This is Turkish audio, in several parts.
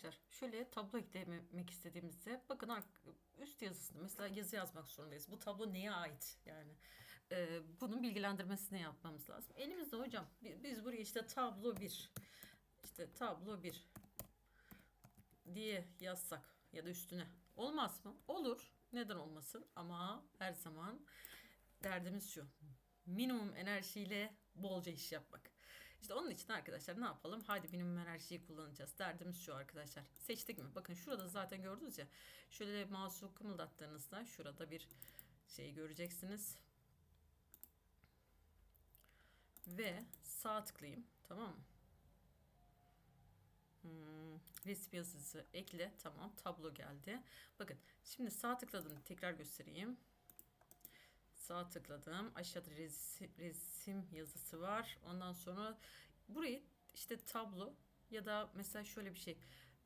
arkadaşlar şöyle tablo eklemek istediğimizde bakın üst yazısında mesela yazı yazmak zorundayız. Bu tablo neye ait yani e, bunun bilgilendirmesini yapmamız lazım. Elimizde hocam bi- biz buraya işte tablo 1 işte tablo 1 diye yazsak ya da üstüne olmaz mı? Olur. Neden olmasın? Ama her zaman derdimiz şu. Minimum enerjiyle bolca iş yapmak. İşte onun için arkadaşlar ne yapalım? Hadi minimum enerjiyi kullanacağız. Derdimiz şu arkadaşlar. Seçtik mi? Bakın şurada zaten gördünüz ya. Şöyle mouse'u kımıldattığınızda şurada bir şey göreceksiniz. Ve sağ tıklayayım. Tamam mı? Hmm, resim yazısı ekle. Tamam. Tablo geldi. Bakın şimdi sağ tıkladım. Tekrar göstereyim. Sağ tıkladım. Aşağıda resim, resim yazısı var. Ondan sonra burayı işte tablo ya da mesela şöyle bir şey.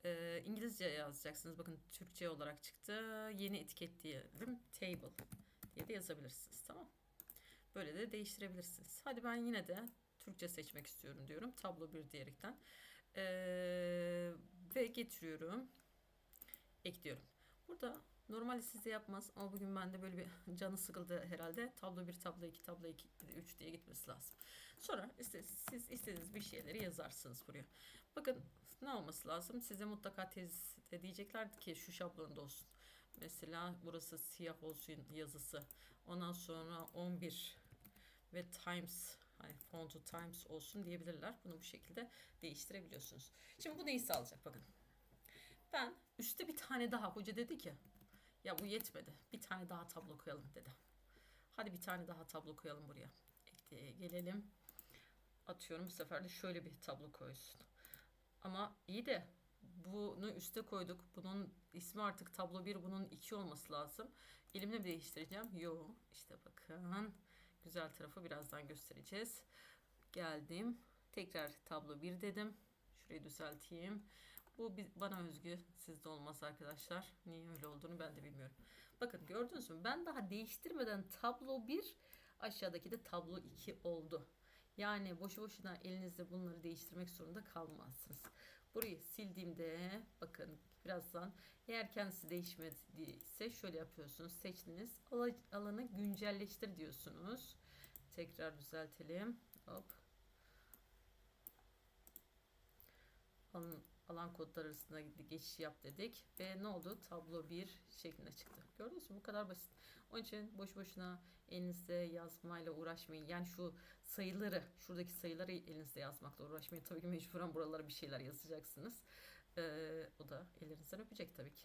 Ee, İngilizce yazacaksınız. Bakın Türkçe olarak çıktı. Yeni etiket diyelim. Table diye de yazabilirsiniz. Tamam. Böyle de değiştirebilirsiniz. Hadi ben yine de Türkçe seçmek istiyorum diyorum. Tablo 1 diyerekten. Ee, ve getiriyorum. Ekliyorum. Burada normalde sizde yapmaz ama bugün bende böyle bir canı sıkıldı herhalde. Tablo 1, tablo 2, tablo 2, 3 diye gitmesi lazım. Sonra işte siz istediğiniz bir şeyleri yazarsınız buraya. Bakın ne olması lazım? Size mutlaka tezde diyeceklerdi ki şu şablonda olsun. Mesela burası siyah olsun yazısı. Ondan sonra 11 ve Times hani fontu Times olsun diyebilirler. Bunu bu şekilde değiştirebiliyorsunuz. Şimdi bu neyi sağlayacak bakın. Ben üstte bir tane daha hoca dedi ki ya bu yetmedi. Bir tane daha tablo koyalım dedi. Hadi bir tane daha tablo koyalım buraya. Ekleye gelelim. Atıyorum bu sefer de şöyle bir tablo koysun. Ama iyi de bunu üste koyduk. Bunun ismi artık tablo 1, bunun 2 olması lazım. Elimle mi değiştireceğim? Yo. İşte bakın. Güzel tarafı birazdan göstereceğiz. Geldim. Tekrar tablo 1 dedim. Şurayı düzelteyim. Bu bana özgü. Sizde olmaz arkadaşlar. Niye öyle olduğunu ben de bilmiyorum. Bakın gördünüz mü? Ben daha değiştirmeden tablo 1 aşağıdaki de tablo 2 oldu. Yani boşu boşuna elinizde bunları değiştirmek zorunda kalmazsınız. Burayı sildiğimde bakın birazdan eğer kendisi değişmediyse şöyle yapıyorsunuz. Seçtiniz. Ala- Alanı güncelleştir diyorsunuz. Tekrar düzeltelim. Hop. Alan, alan kodlar arasında geçiş yap dedik. Ve ne oldu? Tablo 1 şeklinde çıktı. Gördünüz mü? Bu kadar basit. Onun için boş boşuna elinizde yazmayla uğraşmayın. Yani şu sayıları, şuradaki sayıları elinizde yazmakla uğraşmayın. Tabii ki mecburen buralara bir şeyler yazacaksınız. Ee, o da ellerinizden öpecek tabii ki.